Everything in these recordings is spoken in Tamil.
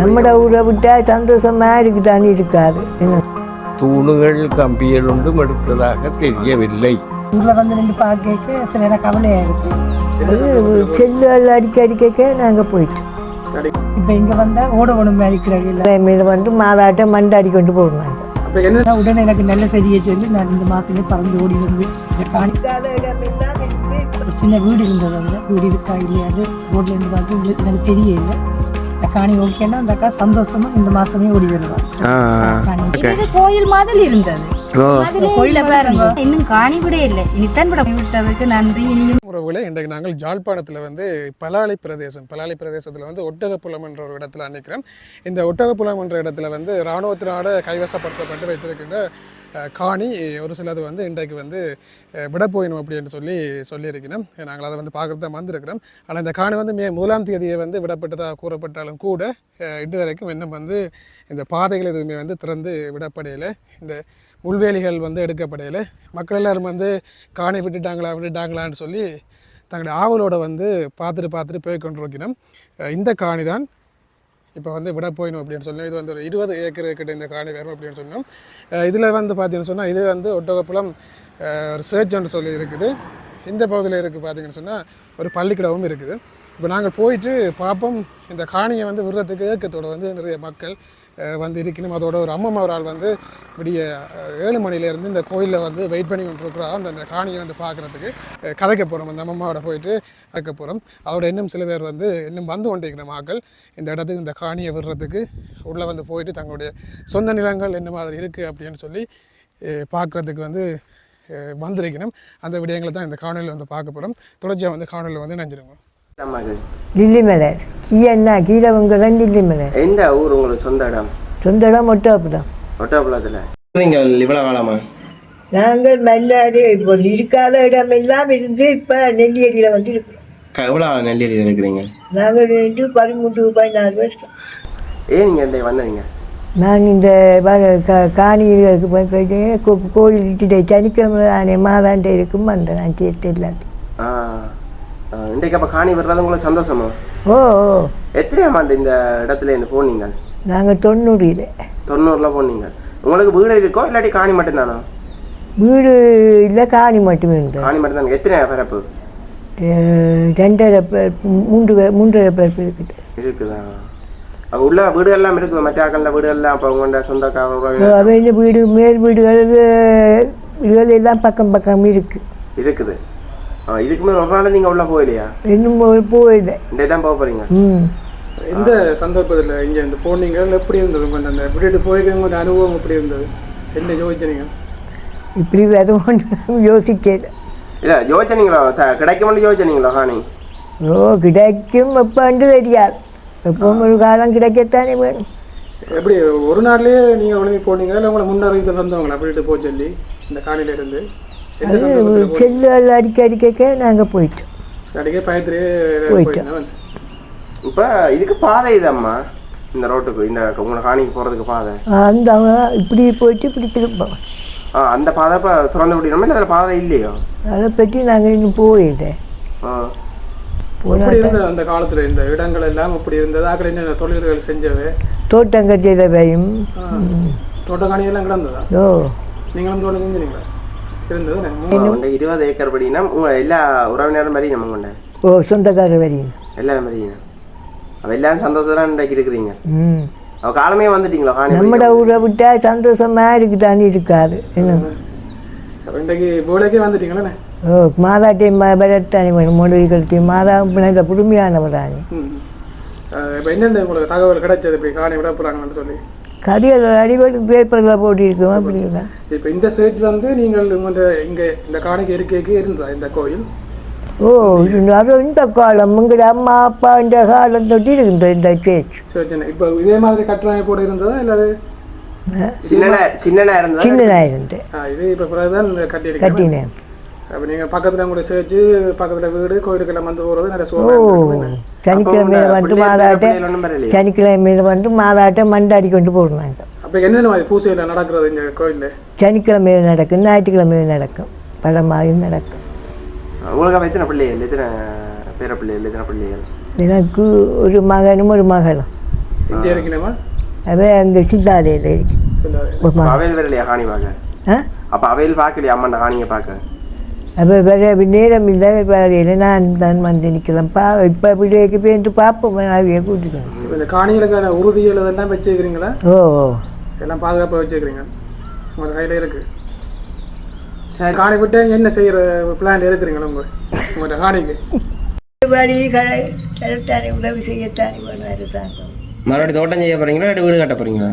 நம்மட ஊரை விட்டா சந்தோஷமா இருக்குதானே இருக்காது. என்ன? தூணுகள் கம்பிகள் ஒன்றும் எடுத்ததாக தெரியவில்லை. இதில் வந்து நின்று பார்க்க சில நேரம் கவலையாக இருக்கு. செல்லுகள் அடிக்க அடிக்க நாங்கள் போயிட்டு இப்போ இங்கே வந்தால் மாதிரி கிடைக்கல மீது வந்து மாதாட்டம் மண்டாடி கொண்டு போடுவாங்க உடனே எனக்கு நல்ல செய்தியை சொல்லி நான் இந்த மாசமே பறந்து ஓடி வந்து இந்த காணி ஒரு சின்ன வீடு இருந்தது அந்த வீடு இருக்கா இல்லையாது ரோட்ல இருந்து பார்த்து உங்களுக்கு எனக்கு தெரியல. காணி ஓகேன்னா அந்த அக்கா சந்தோஷமா இந்த மாசமே ஓடி வருவாங்க கோயில் மாதிரி இருந்தது. கோயில பாருங்க. இன்னும் காணி கூட இல்லை. இனித்தான் விட விட்டதுக்கு நன்றி. இனியும் உறவுகளை இன்றைக்கு நாங்கள் ஜாழ்ப்பாணத்தில் வந்து பலாலை பிரதேசம் பலாலை பிரதேசத்தில் வந்து ஒட்டகப்புலம் என்ற ஒரு இடத்துல நிற்கிறோம் இந்த ஒட்டகப்புலம் என்ற இடத்துல வந்து இராணுவத்தினால கைவசப்படுத்தப்பட்டு வைத்திருக்கின்ற காணி ஒரு சிலது வந்து இன்றைக்கு வந்து விட போயிடும் அப்படின்னு சொல்லி சொல்லியிருக்கிறோம் நாங்கள் அதை வந்து பார்க்குறது தான் வந்திருக்கிறோம். ஆனால் இந்த காணி வந்து மே முதலாம் தேதியை வந்து விடப்பட்டதாக கூறப்பட்டாலும் கூட இன்று வரைக்கும் இன்னும் வந்து இந்த பாதைகள் எதுவுமே வந்து திறந்து விடப்படையில். இந்த முள்வேலிகள் வந்து எடுக்கப்படையில். மக்கள் எல்லோரும் வந்து காணி விட்டுட்டாங்களா விட்டுட்டாங்களான்னு சொல்லி தங்களுடைய ஆவலோடு வந்து பார்த்துட்டு பார்த்துட்டு போய் கொண்டிருக்கிறோம். இந்த காணி தான் இப்போ வந்து விட போயிடும் அப்படின்னு சொன்னால் இது வந்து ஒரு இருபது ஏக்கர் கிட்ட இந்த காணி வரும் அப்படின்னு சொன்னோம். இதில் வந்து பார்த்தீங்கன்னு சொன்னால் இது வந்து ஒட்டகப்புலம் ரிசர்ச்னு சொல்லி இருக்குது. இந்த பகுதியில் இருக்குது பார்த்தீங்கன்னு சொன்னால் ஒரு பள்ளிக்கூடமும் இருக்குது. இப்போ நாங்கள் போயிட்டு பார்ப்போம் இந்த காணியை வந்து விடுறதுக்கு ஏக்கத்தோட வந்து நிறைய மக்கள் வந்து இருக்கணும் அதோட ஒரு அம்மம்மா ஒரு ஆள் வந்து விடிய ஏழு மணிலேருந்து இந்த கோயிலில் வந்து வெயிட் பண்ணி கொண்டிருக்கிறா அந்த அந்த காணியை வந்து பார்க்குறதுக்கு கதைக்க போகிறோம் அந்த அம்மம்மாவோட போயிட்டு கதைக்க போகிறோம் அதோட இன்னும் சில பேர் வந்து இன்னும் வந்து கொண்டிருக்கிற மக்கள் இந்த இடத்துக்கு இந்த காணியை விடுறதுக்கு உள்ளே வந்து போயிட்டு தங்களுடைய சொந்த நிலங்கள் என்ன மாதிரி இருக்குது அப்படின்னு சொல்லி பார்க்குறதுக்கு வந்து வந்திருக்கணும் அந்த விடயங்களை தான் இந்த காணொலியில் வந்து பார்க்க போகிறோம் தொடர்ச்சியாக வந்து காணொலியில் வந்து நினைஞ்சிருக்கோம் ஆமாங்க லில்லி மலர் கீழன்னா கீழே உங்க தான் லில்லி மலர் எந்த ஊர் உங்களுக்கு சொந்த இடம்? சொந்த இடம் மட்டும் தான் ஒட்டப்பள்ளத்தில் நீங்கள் இவ்வளோ காலமா? நாங்கள் மன்னாரு இப்போ இருக்காத இடம் எல்லாம் இருந்து இப்போ நெல்லியடியில் வந்து க எவ்வளோ நெல்லியடியில் இருக்கிறீங்க? நாங்கள் ரெண்டு பதிமூன்று பதினாலு வருஷம். ஏன் நீங்கள் இந்த வந்தீங்க? நான் இந்த க- காணிகளுக்கு போய் போயிட்டு கோ- கோயில் சனிக்கிழமை மாதாண்ட இருக்கும் வந்தேன். நான் சேர்த்து எல்லாத்தையும் இன்றைக்கு அப்போ காணி விடுறது உங்களுக்கு சந்தோஷமா? ஓ எத்தனையாம் ஆண்டு இந்த இடத்துல இருந்து போனீங்க? நாங்கள் தொண்ணூறில். தொண்ணூறில் போனீங்க. உங்களுக்கு வீடு இருக்கோ இல்லாட்டி காணி மட்டும்தானோ? வீடு இல்லை காணி மட்டும் இருந்தது காணி மட்டும்தானே? எத்தனை பிறப்பு? அஹ் ரெண்டரை பேர் மூன்று மூன்றரை பேர் இருக்குது. இருக்குதா? உள்ள வீடு எல்லாம் இருக்குது மற்ற ஆக்களில் வீடு எல்லாம் அப்போ உங்களோட சொந்தக்காரங்க அவங்க வீடு மேல் வீடுகள் வீடுகள் எல்லாம் பக்கம் பக்கம் இருக்கு. இருக்குது. ஆ இதுக்கு மேலே ஒரு நாள் நீங்கள் உள்ளே போகலையா இன்னும் போய்- போயில்லை இன்றைக்கு தான் போக போகிறீங்க ம் இந்த சந்தர்ப்பத்தில் இங்கே இந்த போனீங்க எப்படி இருந்தது கொஞ்சம் அந்த விட்டுட்டு போயிருக்கவங்க ஒரு அனுபவம் எப்படி இருந்தது என்ன யோசிச்சீங்க இப்படி ஒன்றும் யோசிக்கல இல்லை யோசிச்சனீங்களோ த கிடைக்கும்னு யோசிச்சனீங்களோ காணி ஓ கிடைக்கும் எப்போண்டு தெரியாது எப்போ ஒரு காலம் கிடைக்கத்தானே வேணும் எப்படி ஒரு நாள்லயே நீங்கள் உடனே போனீங்களா இல்லை உங்களை முன்னறிவித்த சொந்தவங்களா விட்டுட்டு போக சொல்லி இந்த எந்த அது செல்லுகள் அடிக்க அடிக்க நாங்கள் போயிட்டோம். போயிட்டேன் இப்போ இதுக்கு பாதை இதம்மா இந்த ரோட்டுக்கு இந்த உங்களை காணிக்கு போகிறதுக்கு பாதை. அந்த இப்படி போயிட்டு இப்படி திருப்போம் ஆ அந்த பாதை இப்போ திறந்து விடணுமா இல்லை அதில் பாதை இல்லையோ? அதை பற்றி நாங்கள் இன்னும் போயிட்டே ஆ. எப்படி இருந்தது அந்த காலத்துல இந்த இடங்கள் எல்லாம் இப்படி இருந்தது? ஆக்கள் என்ன தொழில்கள் செஞ்சவை தோட்டங்கள் செய்தவையும் தோட்டக்காணியெல்லாம் கிடந்ததா? ஓ. நீங்களும் தோட்டம் செஞ்சீங்களா இருந்தது இருபது ஏக்கர் படினா உங்கள் எல்லா உறவினரும் மாதிரி நம்ம கொண்ட ஓ சொந்தக்காரர் வரையும் எல்லாரும் மாதிரி அவ எல்லாரும் சந்தோஷம் இன்றைக்கு இருக்கிறீங்க. அவ காலமே வந்துட்டீங்களா? நம்மட ஊரை விட்டா சந்தோஷமா இருக்குதானே இருக்காது. என்ன? இன்றைக்கு போலேக்கே வந்துட்டீங்களே ஓ மாதாட்டை பரத்தானே மொழி கழுத்தி மாதா பிணைந்த புதுமையானவர் தானே. இப்போ என்னென்ன உங்களுக்கு தகவல் கிடைச்சது இப்படி காணி விட போகிறாங்கன்னு சொல்லி? கரியல் அடிபடி பேப்பரில் போட்டிருக்கோம் அப்படிங்களா? இப்போ இந்த சைட் வந்து நீங்கள் இங்கே இந்த காணிக்கு இருக்கைக்கு இருந்ததா இந்த கோயில்? ஓ அது இந்த காலம் உங்களோட அம்மா அப்பா இந்த காலம் தொட்டி இருக்குது இந்த பேச்சு சரி சரி. இப்போ இதே மாதிரி கட்டுறமைப்போடு இருந்ததா இல்லை சின்னனா சின்னனா இருந்தா சின்னதாக இருந்து இது இப்போ கட்டினேன். அப்போ நீங்கள் பக்கத்தில் கூட சேர்த்து பக்கத்தில் வீடு கோயிலுக்கெல்லாம் வந்து போகிறது நிறைய சோகம் சனிக்கிழமையில வந்து மாதாட்ட சனிக்கிழமையில வந்து மாதாட்ட மண்டாடி கொண்டு போடுவாங்க அப்போ என்னென்ன மாதிரி பூசையில் நடக்கிறது இந்த கோயிலில்? சனிக்கிழமையில் நடக்கும் ஞாயிற்றுக்கிழமையில் நடக்கும் பல மாதிரி நடக்கும் அவ எத்தனை பிள்ளைகள்? எத்தனை பேர பிள்ளைகள் எத்தனை பிள்ளைகள்? எனக்கு ஒரு மகனும் ஒரு மகளும். இங்கே இருக்கணுமா அது அங்கே சித்தாலையில் இருக்கு. அவையில் வரலையா? காணி பார்க்க? அப்ப அவையில் பார்க்கலையா? அம்மாண்ட காணிங்க பார்க்க? அப்போ வேற நேரம் இல்லை வரையில் நான் தான் வந்து நிற்கலாம் பா இப்போ இப்படி போயிட்டு பார்ப்போம் வந்து. இப்போ இந்த காணிகளுக்கான உறுதிகள் இதெல்லாம் வச்சுக்கிறீங்களா ஓ ஓ. எல்லாம் பாதுகாப்பாக வச்சுக்கிறீங்க உங்கள் கையில் இருக்கு. சரி காணி விட்டு என்ன செய்கிற பிளான் இருக்கிறீங்களா உங்கள் உங்களோட காணிக்கு? வழி கடை கடத்தானே உதவி செய்யத்தானே வேணும் அரசாங்கம். மறுபடியும் தோட்டம் செய்ய போறீங்களா இல்லை வீடு கட்ட போறீங்களா?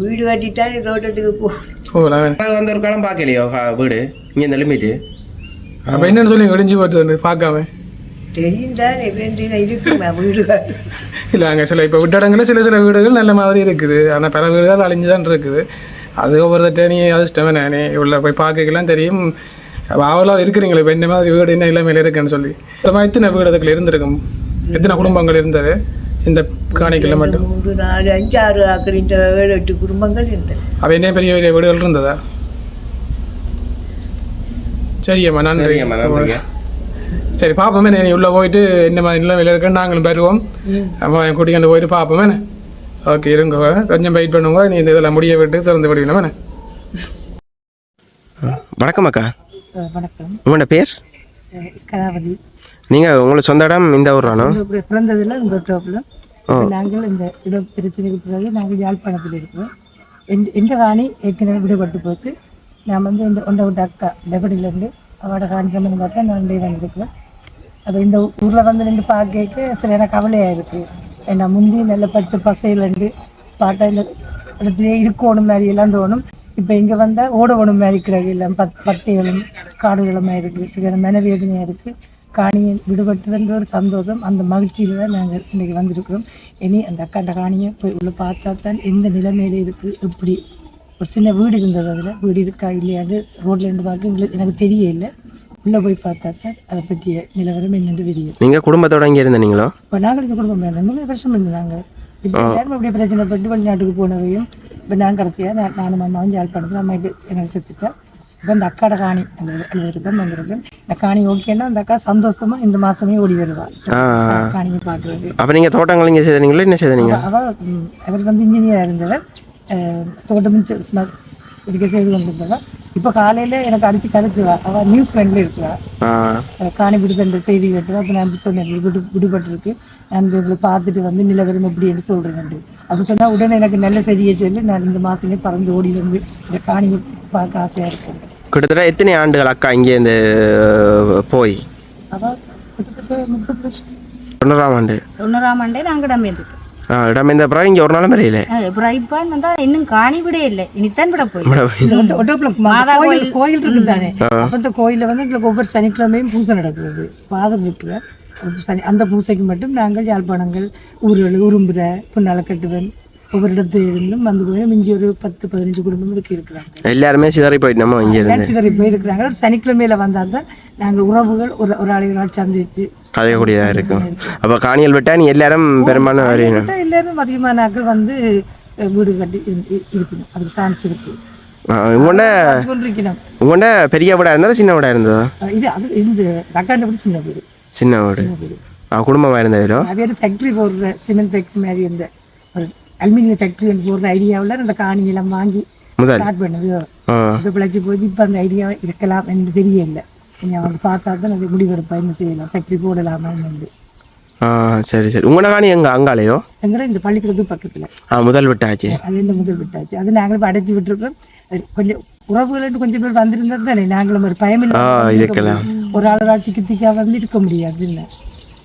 வீடு கட்டித்தானே தோட்டத்துக்கு போ போகலாம். நாங்கள் வந்து ஒரு காலம் பார்க்கலையோ வீடு? இங்கே இந்த லிமிட்டு அப்போ என்னன்னு சொல்லி இடிஞ்சு போட்டு பார்க்காம. ரெண்டு இருக்குமா இல்லை அங்கே சில இப்போ விட்ட இடங்களில் சில சில வீடுகள் நல்ல மாதிரி இருக்குது. ஆனால் பல வீடுகள் அழிஞ்சு தான் இருக்குது. அது ஒவ்வொருத்தட்ட நீ அதிர்ஷ்டம் நீ உள்ள போய் பார்க்கலாம் தெரியும். அவ்வளோ இருக்கிறீங்களே இப்போ இந்த மாதிரி வீடு என்ன இல்லாமல் இருக்குன்னு சொல்லி. மொத்தமாக எத்தனை வீடு அதுக்குள்ள இருந்திருக்கும்? எத்தனை குடும்பங்கள் இருந்தது? இந்த காணிக்கல மட்டும். மூன்று நாலு அஞ்சு ஆறு ஆக்கிற இந்த ஏழு எட்டு குடும்பங்கள் இருந்தது. அப்போ என்ன பெரிய பெரிய வீடுகள் இருந்ததா? சரியம்மா நன்றி. சரி பார்ப்போமே நீ உள்ளே போயிட்டு என்ன மாதிரி நிலைமையில் இருக்குன்னு நாங்களும் வருவோம். அம்மா என் கூட்டிகிட்டு போயிட்டு பார்ப்போமே ஓகே இருங்க கொஞ்சம் வெயிட் பண்ணுங்க நீ இந்த இதெல்லாம் முடிய விட்டு திறந்து விடுவீங்க வணக்கம் அக்கா. வணக்கம். உங்களோட பேர்? கலாவதி. நீங்கள் உங்களுக்கு சொந்த இடம் இந்த ஊரானோ இங்க பிறந்ததில் இந்த டாப்பில் நாங்கள் இந்த இட பிரச்சனைக்கு பிறகு நாங்கள் யாழ்ப்பாணத்தில் இருக்கிறோம் என் எந்த காணி ஏற்கனவே விடுபட்டு போச்சு. நான் வந்து இந்த ஒன்றை அக்கா டெபடியிலேருந்து அவட காணி பார்த்தா நான் இங்கே வந்திருக்கிறேன் அப்போ இந்த ஊரில் வந்து நின்று பார்க்க சில எனக்கு கவலையாக இருக்குது ஏன்னா முந்தி நல்ல பச்சை பசையிலேருந்து பார்த்தா இந்த இடத்துலேயே இருக்கணும் மாதிரி எல்லாம் தோணும். இப்போ இங்கே வந்தால் ஓடவணும் மாதிரி கிடையாது. எல்லாம் பத் பத்தைகளும் காடுகளுமாக இருக்குது சில மனவேதனையாக இருக்குது காணியை விடுபட்டதுன்ற ஒரு சந்தோஷம் அந்த மகிழ்ச்சியில் தான் நாங்கள் இன்றைக்கி வந்திருக்கிறோம். இனி அந்த அக்காண்ட காணியை போய் உள்ளே பார்த்தா தான் எந்த நிலைமையில இருக்குது எப்படி ஒரு சின்ன வீடு இருந்தது அதில். வீடு இருக்கா இல்லையாண்டு ரோட்ல இருந்து பார்க்க எங்களுக்கு எனக்கு தெரியல. உள்ளே போய் பார்த்தா தான் அதை பற்றிய நிலவரம் என்னென்று தெரியும். நீங்கள் குடும்பத்தோட இங்கே இருந்தீங்களோ இப்போ நாங்கள் இந்த குடும்பம் வேணும் வருஷம் இருந்தாங்க இப்போ அப்படியே பிரச்சனைப்பட்டு வெளிநாட்டுக்கு போனவையும் இப்போ நான் கடைசியாக நான் நானும் அம்மாவும் யாழ்ப்பாணத்தில் அம்மாவுக்கு எனக்கு செத்துட்டேன். இப்போ இந்த அக்காட காணி அந்த அலுவலகம் வந்திருக்கேன் இந்த காணி ஓகேன்னா அந்த அக்கா சந்தோஷமா இந்த மாசமே ஓடி வருவா. ஆ. காணியை பார்க்குறது அப்போ நீங்கள் தோட்டங்கள் இங்கே செய்தீங்களா என்ன செய்தீங்க அவ ம், அவர் வந்து இன்ஜினியர் இருந்தவர். தோட்டமும் இதுக்கு செய்து கொண்டிருந்தவ இப்போ காலையில் எனக்கு அடித்து கருத்துவா அவள் நியூஸ்லாண்டில் இருக்கிறா. ஆ. அஹ் காணி விடுதன்ற செய்தி கேட்டு அப்போ நான் சொன்னேன். விடு விடுபட்டிருக்கு. நான் இதில் பார்த்துட்டு வந்து நிலவரம் எப்படி என்று சொல்கிறேன் அப்படி சொன்னால் உடனே எனக்கு நல்ல செய்தியை சொல்லி நான் இந்த மாதமே பறந்து ஓடி வந்து இந்த காணி பார்க்க ஆசையாக இருக்கும் கிட்டத்தட்ட எத்தனை ஆண்டுகள் அக்கா இங்கே இந்த போய்? அவள் கிட்டத்தட்ட முப்பது வருஷம். தொண்ணூறாம் ஆண்டு. தொண்ணூறாம் ஆண்டே நாங்கள் இடம் இருந்துக்கு ஆ இடம் இந்த பிறகு இங்கே ஒரு நாளும் வரையில. அப்புறம் இப்போ வந்தா இன்னும் காணி விட இல்லை. இனித்தான் விட போய் கோயில் கோயில். இருக்குது தானே? அப்போ இந்த கோயிலில் வந்து எங்களுக்கு ஒவ்வொரு சனிக்கிழமையும் பூசை நடக்கிறது பாதம் இருக்கிற சனி அந்த பூசைக்கு மட்டும் நாங்கள் யாழ்ப்பாணங்கள் ஊர்கள் உரும்புற புண்ணாலக்கட்டுவன் ஒவ்வொரு இடத்துல இருந்தும் வந்து போய் மிஞ்சி ஒரு பத்து பதினஞ்சு குடும்பம் இருக்கு இருக்கிறாங்க. எல்லாருமே சிதறி போயிட்டு நம்ம இங்கே இருந்து. சிதறி போயிருக்கிறாங்க. ஒரு சனிக்கிழமையில வந்தால் தான் நாங்கள் உறவுகள் ஒரு ஒரு ஆளை ஒரு ஆள் சந்திச்சு கதையக்கூடியதாக இருக்கும் அப்போ காணியல் விட்டால் நீ எல்லாரும் பெரும்பாலும் வரையணும் எல்லாரும் அதிகமான வந்து வீடு கட்டி இரு- இரு- இருக்கணும். அதுக்கு சான்ஸ் இருக்கு. உங்கள்கிட்ட பெரிய வீடாக இருந்தாலும் சின்ன வீடாக இருந்ததா? இது அது இந்த அக்காண்ட விட சின்ன வீடு. சின்ன வீடு. வீடு. ஆ குடும்பமாக இருந்த வீடோ? நிறைய ஃபேக்ட்ரி போடுற சிமெண்ட் ஃபேக்ட்ரி மாதிரி இருந்த. ஒரு அலுமினியம் ஃபேக்ட்ரி போடுற ஐடியாவில் அந்த காணியெல்லாம் வாங்கி ஸ்டார்ட் பண்ணது. இப்போ பிழைச்சி போய் இப்போ அந்த ஐடியா இருக்கலாம் என்று தெரியல நீங்கள் வந்து பார்த்தா தான் அது முடிவெடுப்பா என்ன செய்யலாம்? ஃபேக்ட்ரி போடலாமா என்று சரி சரி. உங்களோட காணி எங்கே? அங்காலையோ எங்கட இந்த பள்ளிக்கூடத்து பக்கத்தில். ஆ முதல் விட்டாச்சு. அது இந்த முதல் விட்டாச்சு. அது நாங்களும் இப்போ அடைச்சி விட்டுருக்கோம். கொஞ்சம் உறவுகள் கொஞ்சம் பேர் வந்திருந்தா தானே? நாங்களும் ஒரு பயமில்லை இருக்கலாம். ஒரு ஆள் ஒரு ஆள் திக்கு திக்கா வந்து இருக்க முடியாது இல்லை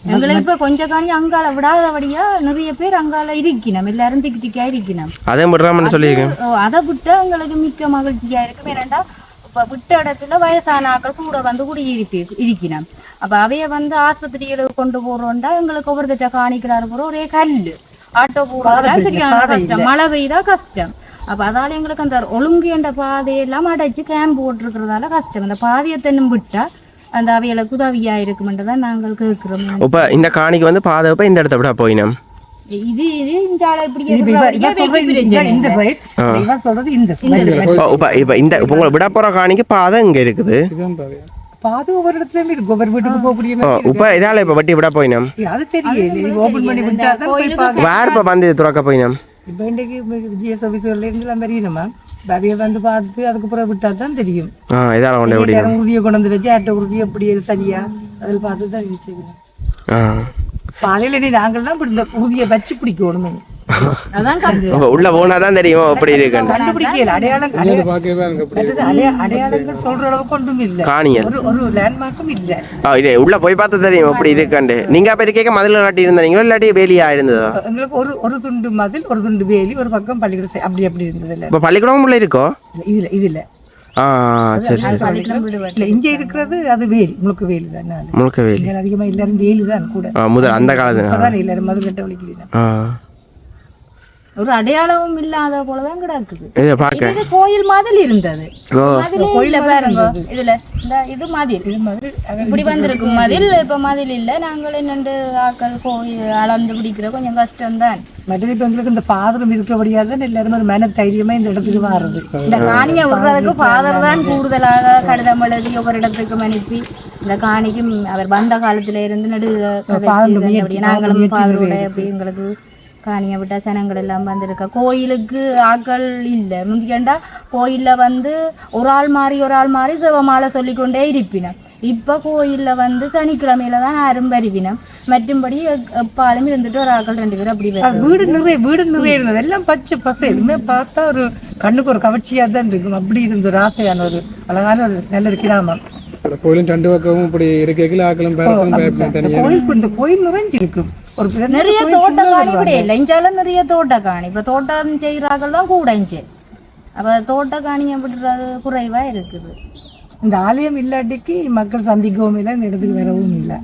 எங்களுக்கு இப்போ கொஞ்ச காணி அங்கால விடாதபடியா நிறைய பேர் அங்கால இருக்கணும் எல்லாரும் திக்கு திக்கா இருக்கணும் அதையும் விடுறாமன்னு சொல்லியிருக்கேன். ஓ, அதை விட்டு எங்களுக்கு மிக்க மகிழ்ச்சியா இருக்கு ஏனண்டா இப்போ விட்ட இடத்துல வயசான ஆட்கள் கூட வந்து குடியிருப்பி இருக்கணும் அப்ப அவைய வந்து ஆஸ்பத்திரிகளுக்கு கொண்டு போறோம்டா எங்களுக்கு ஒவ்வொரு திட்ட காணிக்கிறாரு போற ஒரே கல்லு. ஆட்டோ போடுறா சரியான கஷ்டம். மழை பெய்தா கஷ்டம். அப்ப அதால எங்களுக்கு அந்த ஒழுங்கு என்ற பாதையெல்லாம் அடைச்சு கேம்ப் போட்டிருக்கிறதால கஷ்டம். அந்த பாதையை தென்னும் விட்டா அந்த அவைகளுக்கு உதவியா இருக்குமென்றதான் நாங்கள் கேட்கிறோம். இப்போ இந்த காணிக்கு வந்து பாதப்ப இந்த இடத்த விட போயினோம். இது இது இந்த ஆளை இப்படி இப்ப இந்த-. சைடு இவன் சொல்றது இந்த சைடு இந்த உங்களை விட போகிற காணிக்கு பாதை இங்கே இருக்குது. பாது ஒவ்வொரு இடத்துலயும் இருக்கு. ஒவ்வொரு வீட்டுக்கு போகக்கூடிய ஓ மாதிரி இருக்கு. இப்போ இதால இப்போ வட்டி விட போயினோம். அது தெரியல. ஓபன் பண்ணி விட்டா தான் போய் பார்க்க வேறு இப்போ வந்து துறக்க போயினோம். இப்போ இன்றைக்கு ஜிஎஸ் ஆஃபீஸர்ல இருந்து எல்லாம் தெரியணுமா பாபியை வந்து பார்த்து அதுக்கப்புறம் விட்டா தான் தெரியும் உறுதியை கொண்டு வந்து வச்சு ஆட்ட உறுதி எப்படி சரியா அதில் பார்த்து தான் ஆ பாலையில் நீ நாங்கள் தான் இந்த உறுதியை வச்சு பிடிக்கணும் உள்ள போனா தான் தெரியும் கண்டுபிடிக்கல. அப்படி அல்லது அடைய- அடையாளங்கள் சொல்ற அளவுக்கு ஒன்றும் இல்லை. காணியல். ஒரு ஒரு லேண்ட்மார்க்கும் இல்லை. ஆ இது உள்ள போய் பார்த்தா தெரியும் எப்படி இருக்குன்னு. நீங்க அப்ப இருக்க மதில் காட்டி இருந்தீங்களோ இல்லாட்டி வேலியா இருந்ததோ? எங்களுக்கு ஒரு ஒரு துண்டு மதில் ஒரு துண்டு வேலி ஒரு பக்கம் பள்ளிக்கூடம் அப்படி அப்படி இருந்தது இல்லை. இப்போ பள்ளிக்கூடம் உள்ள இருக்கோ? இதுல இதுல. ஆ சரி இல்ல இங்க இருக்கிறது அது வேலி முழுக்க வேலி தான் நாலு. முழுக்க வேலி. இங்க அதிகமா எல்லாரும் வேலி தான் கூட. ஆ முதல் அந்த காலத்து இப்பதான் எல்லாரும் மதுரை கட்ட வலிக்கிறீங்க ஆ. ஒரு அடையாளமும் இல்லாத போலதான் கிடக்குது. இதை கோயில் மதில் இருந்தது. கோயில பாருங்க. இதுல இந்த இது மதில் இப்படி வந்திருக்கும் மதில் இப்ப மதில் இல்ல. நாங்கள் என்னண்டு ஆக்கள் கோயில் அளந்து பிடிக்கிற கொஞ்சம் கஷ்டம்தான். மற்றது இப்ப எங்களுக்கு இந்த ஃபாதரும் இருக்கிறபடியா தான் எல்லாரும் ஒரு மன தைரியமா இந்த இடத்துக்கு மாறுது. இந்த காணியை விடுறதுக்கு ஃபாதர் தான் கூடுதலாக கடிதம் எழுதி ஒவ்வொரு இடத்துக்கும் அனுப்பி இந்த காணிக்கும் அவர் வந்த காலத்துல இருந்து நடு நாங்களும் ஃபாதரோட அப்படி எங்களுக்கு காணியை விட்டா சனங்கள் எல்லாம் வந்திருக்க. கோயிலுக்கு ஆக்கள் இல்லை. முந்திக்கண்டா கோயில்ல வந்து ஒரு ஆள் மாறி ஒரு ஆள் மாறி சிவமாலை சொல்லிக்கொண்டே இருப்பினம். இப்போ கோயில்ல வந்து சனிக்கிழமையில தான் யாரும் வருவினம். மற்றும்படி எப்- எப்பாலும் இருந்துட்டு ஒரு ஆக்கள் ரெண்டு பேரும் அப்படி வீடு நிறைய வீடு நிறைய இருந்தது. எல்லாம் பச்சை பசை. எதுவுமே பார்த்தா ஒரு கண்ணுக்கு ஒரு கவர்ச்சியா தான் இருக்கும். அப்படி இருந்த ஒரு ஆசையான ஒரு அழகான ஒரு நல்ல கிராமம். கோயிலும் ரெண்டு பக்கமும் இப்படி இருக்கைகள் ஆக்களும் கோயில் இந்த கோயில் நிறைஞ்சு இருக்கும் ஒரு பெரிய நிறைய கோயில் தோட்டம் full ஆ காணி வருவாங்க. கூட இல்லை இஞ்சாலும் நிறைய தோட்டம் காணி இப்போ தோட்டம் செய்கிறார்கள் தான் கூட இஞ்சு அப்போ தோட்ட காணியை விடுறது குறைவா இருக்குது இந்த ஆலயம் இல்லாட்டிக்கு மக்கள் சந்திக்கவும் இல்லை இந்த இடத்துக்கு வரவும் இல்லை.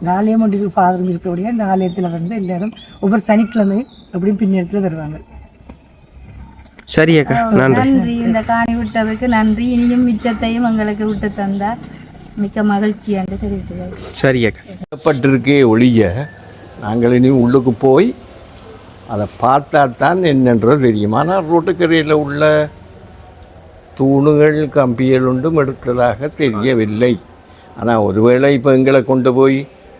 இந்த ஆலயம் ஒன்று ஃபாதரும் இருக்கக்கூடிய இந்த ஆலயத்தில் வந்து எல்லாரும் ஒவ்வொரு சனிக்கிழமையும் எப்படியும் பின்னேரத்தில் வருவாங்க. சரி அக்கா நன்றி. இந்த காணி விட்டதுக்கு நன்றி. இனியும் மிச்சத்தையும் எங்களுக்கு விட்டு தந்தா மிக்க மகிழ்ச்சி என்று தெரிவித்துள்ளது சரி அக்கா. ஒழிய நாங்கள் இனி உள்ளுக்கு போய் அதை பார்த்தா தான் என்னன்றது தெரியும். ஆனால் ரோட்டுக்கரையில் உள்ள தூணுகள் கம்பிகள் ஒன்றும் எடுத்ததாக தெரியவில்லை. ஆனால் ஒருவேளை இப்போ எங்களை கொண்டு போய்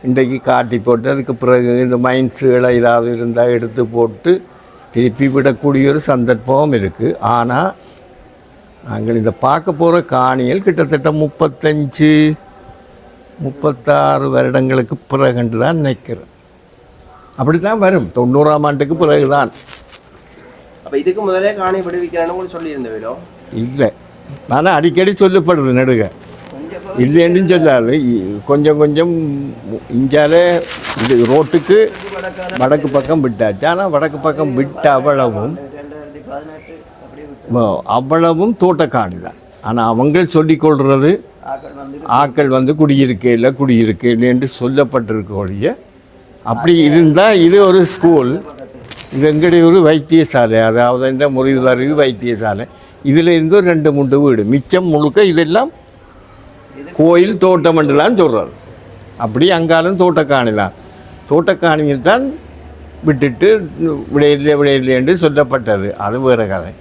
இன்றைக்கு காட்டி போட்டு அதுக்கு பிறகு இந்த மைன்ஸுகளை ஏதாவது இருந்தால் எடுத்து போட்டு திருப்பி விடக்கூடிய ஒரு சந்தர்ப்பம் இருக்குது ஆனால் நாங்கள் இதை பார்க்க போகிற காணிகள் கிட்டத்தட்ட முப்பத்தஞ்சு முப்பத்தாறு வருடங்களுக்கு பிறகுன்று தான் நினைக்கிறேன். அப்படி தான் வரும். தொண்ணூறாம் ஆண்டுக்கு பிறகு தான் அப்ப இதுக்கு முதலே காணி விடுவிக்கிறேன்னு சொல்லியிருந்தவரோ? இல்லை. ஆனால் அடிக்கடி சொல்லப்படுது நடுக. இல்லைன்னு சொல்லாது. கொஞ்சம் கொஞ்சம் இஞ்சால இது ரோட்டுக்கு வடக்கு பக்கம் விட்டாச்சு. ஆனால் வடக்கு பக்கம் விட்ட அவ்வளவும் அவ்வளவும் தோட்டக்காணி தான். ஆனால் அவங்க சொல்லிக்கொள்கிறது ஆக்கள் வந்து குடியிருக்கையில் குடியிருக்கையில் என்று சொல்லப்பட்டிருக்க ஒழிய அப்படி இருந்தால் இது ஒரு ஸ்கூல் இது எங்களுடைய ஒரு வைத்தியசாலை? அதாவது இந்த முறிவுதாரி வைத்தியசாலை. இதில் இருந்து ஒரு ரெண்டு மூன்று வீடு. மிச்சம் முழுக்க இதெல்லாம் கோயில் தோட்டம் என்றலான்னு சொல்கிறார் அப்படி அங்காலும் தோட்டக்காணிலாம் தோட்டக்காணியில் தான் விட்டுட்டு விடையில்லை விடையில்லை என்று சொல்லப்பட்டது. அது வேறு கதை.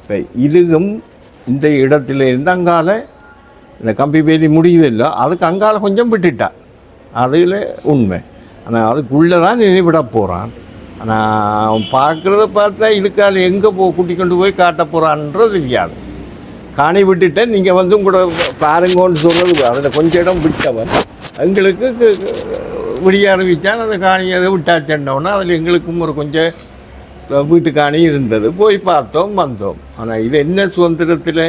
இப்போ இதுவும் இந்த இடத்துல இருந்து அங்கால இந்த கம்பி பேதி முடியுதில்லை அதுக்கு அங்கால கொஞ்சம் விட்டுட்டா. அதில் உண்மை. ஆனால் அதுக்குள்ளே தான் நினைவிட போகிறான் ஆனால் பார்க்குறத பார்த்தா இதுக்கால எங்கே போ கூட்டி கொண்டு போய் காட்ட போகிறான்றது தெரியாது. காணி விட்டுட்டேன் நீங்கள் வந்து உங்களோட பாருங்கன்னு சொல்கிறது அதில் கொஞ்சம் இடம் விட்டவன். எங்களுக்கு விடிய ஆரம்பித்தான் அந்த காணியை அதை விட்டாச்சேன்னொன்னே அதில் எங்களுக்கும் ஒரு கொஞ்சம் வீட்டு காணி இருந்தது. போய் பார்த்தோம் வந்தோம். ஆனால் இது என்ன சுதந்திரத்தில்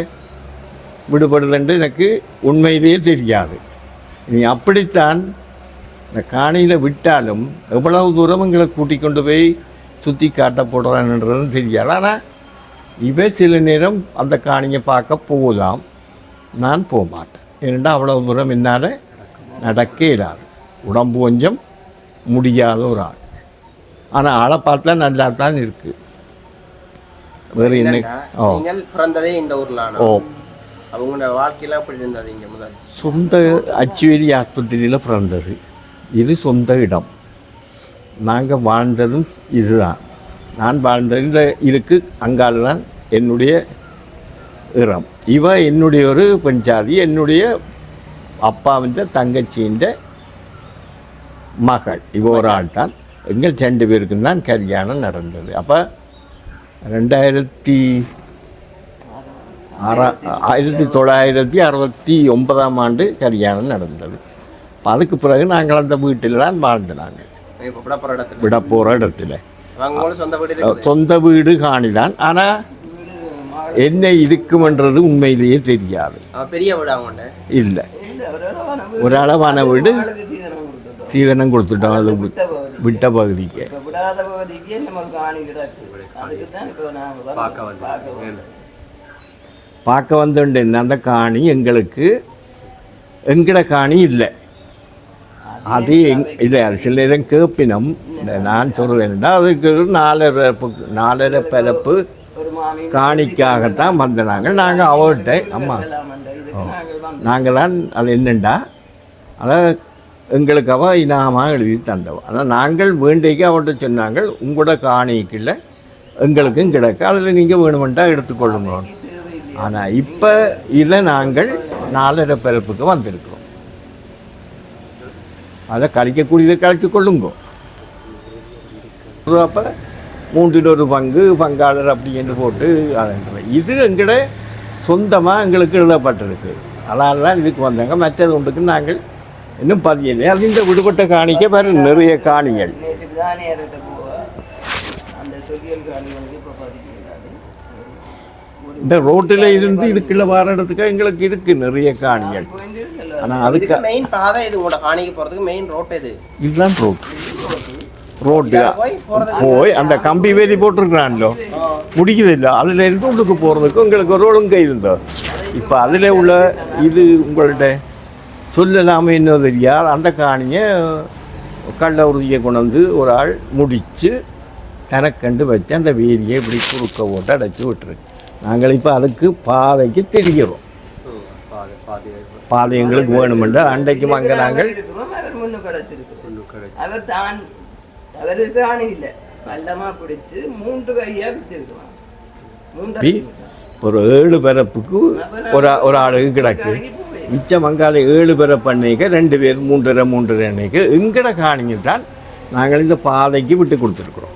விடுபடுதுன்னு எனக்கு உண்மையிலேயே தெரியாது. நீ அப்படித்தான் இந்த காணியில் விட்டாலும் எவ்வளவு தூரம் எங்களை கூட்டிக் கொண்டு போய் சுற்றி காட்ட போடுறான்ன்றதும் தெரியாது. ஆனால் இவன் சில நேரம் அந்த காணியை பார்க்க போகலாம். நான் போக மாட்டேன் ஏனெண்டா அவ்வளவு தூரம் என்னால் நடக்க இயலாது உடம்பு கொஞ்சம் முடியாத ஒரு ஆள். ஆனால் ஆளை பார்த்தா நல்லா தான் இருக்குது வேறு என்ன? பிறந்ததே இந்த ஊர்ல ஓ. அவங்களோட வாழ்க்கையெல்லாம் எப்படி இருந்தது இங்க முதல். சொந்த அச்சுவேலி ஆஸ்பத்திரியில் பிறந்தது. இது சொந்த இடம். நாங்கள் வாழ்ந்ததும் இதுதான். நான் வாழ்ந்த இந்த இதுக்கு அங்கால தான் என்னுடைய இடம் இவ என்னுடைய ஒரு பெண் ஜாதி என்னுடைய அப்பாவின் தங்கச்சியின் மகள். இவ ஒரு ஆள் தான் எங்கள் ரெண்டு பேருக்கும் தான் கல்யாணம் நடந்தது. அப்போ ரெண்டாயிரத்தி ஆறா ஆயிரத்தி தொள்ளாயிரத்தி அறுபத்தி ஒன்பதாம் ஆண்டு கல்யாணம் நடந்தது. அதுக்கு பிறகு நாங்கள் அந்த வீட்டில் தான் வாழ்ந்தாங்க இப்போ விட போகிற இடத்துல. சொந்த வீடு இருக்குது சொந்த வீடு காணிதான். ஆனால் என்ன இருக்குமென்றது உண்மையிலேயே தெரியாது. பெரிய வீடு இல்லை. ஒரு அளவான வீடு சீதனம் கொடுத்துட்டோம். அது விட்ட பகுதிக்கு. நாங்கள் பார்க்க பார்க்க வந்துட்டேன் அந்த காணி எங்களுக்கு எங்கட காணி இல்லை. அது எங் இல்லை அது சில நேரம் கேப்பினம் நான் சொல்கிறேன்னா அதுக்கு நாலரை நாலரை பிறப்பு காணிக்காகத்தான் வந்த நாங்கள் அவர்கிட்ட அம்மா நாங்கள் நாங்களாம் அது என்னண்டா? அதான் எங்களுக்கு அவ இனாமாக எழுதி தந்தவ. ஆனால் நாங்கள் வேண்டிக்கு அவர்கிட்ட சொன்னாங்க உங்களோட காணிக்கில் எங்களுக்கும் கிடக்கு அதில் நீங்கள் வேணுமெண்டா எடுத்துக்கொள்ளுங்க ஆனால் இப்போ இதில் நாங்கள் நாலரை பிறப்புக்கு வந்திருக்கோம். அதை கழிக்கக்கூடியதை கழிச்சு கொள்ளுங்க. அப்போ மூன்றில் ஒரு பங்கு பங்காளர் அப்படின்னு போட்டு இது எங்கட சொந்தமாக எங்களுக்கு எழுதப்பட்டிருக்கு. அதனால தான் இதுக்கு வந்தாங்க. மற்றது ஒன்றுக்கு நாங்கள் இன்னும் பதியலை அது இந்த விடுபட்ட காணிக்க வேறு நிறைய காணிகள். இந்த ரோட்டில் இருந்து இதுக்குள்ள வர இடத்துக்கு எங்களுக்கு இருக்குது நிறைய காணிகள். ஆனால் அதுக்கு மெயின் பாதை இது உங்களோட காணிக்கு போகிறதுக்கு மெயின் ரோட் இது. இதுதான் ரோட் ரோட்டு போய் அந்த கம்பி வேலி போட்டிருக்கிறான்லோ? முடிக்குது இல்லை அதில் இருந்து உள்ளுக்கு போகிறதுக்கு உங்களுக்கு ஒரு ஒழுங்கை இருந்தோம் இப்போ அதில் உள்ள இது உங்கள்ட்ட சொல்லலாமே என்ன தெரியாது. அந்த காணியை கள்ள உறுதியை கொண்டு வந்து ஒரு ஆள் முடித்து தனக்கண்டு வச்சு அந்த வேலியை இப்படி குறுக்க போட்டு அடைச்சி விட்டுருக்கு. நாங்கள் இப்போ அதுக்கு பாதைக்கு தெரிகிறோம். பாதை எங்களுக்கு வேணுமென்றால் அன்றைக்கு அங்கே நாங்கள் அவர் முன்னு கிடச்சிருக்கு அவர் தான் அவர் காணி இல்லை. பள்ளமா பிடிச்சு மூன்று கையா பிடிச்சிருக்கலாம் மூன்று பி ஒரு ஏழு பிறப்புக்கு ஒரு ஒரு ஆளுக்கு கிடக்கு. மிச்சம் அங்கால ஏழு பேரை பண்ணிக்க ரெண்டு பேர் மூன்றரை மூன்றரை அன்னைக்கு. எங்கட காணிங்க தான் நாங்கள் இந்த பாதைக்கு விட்டு கொடுத்துருக்குறோம்.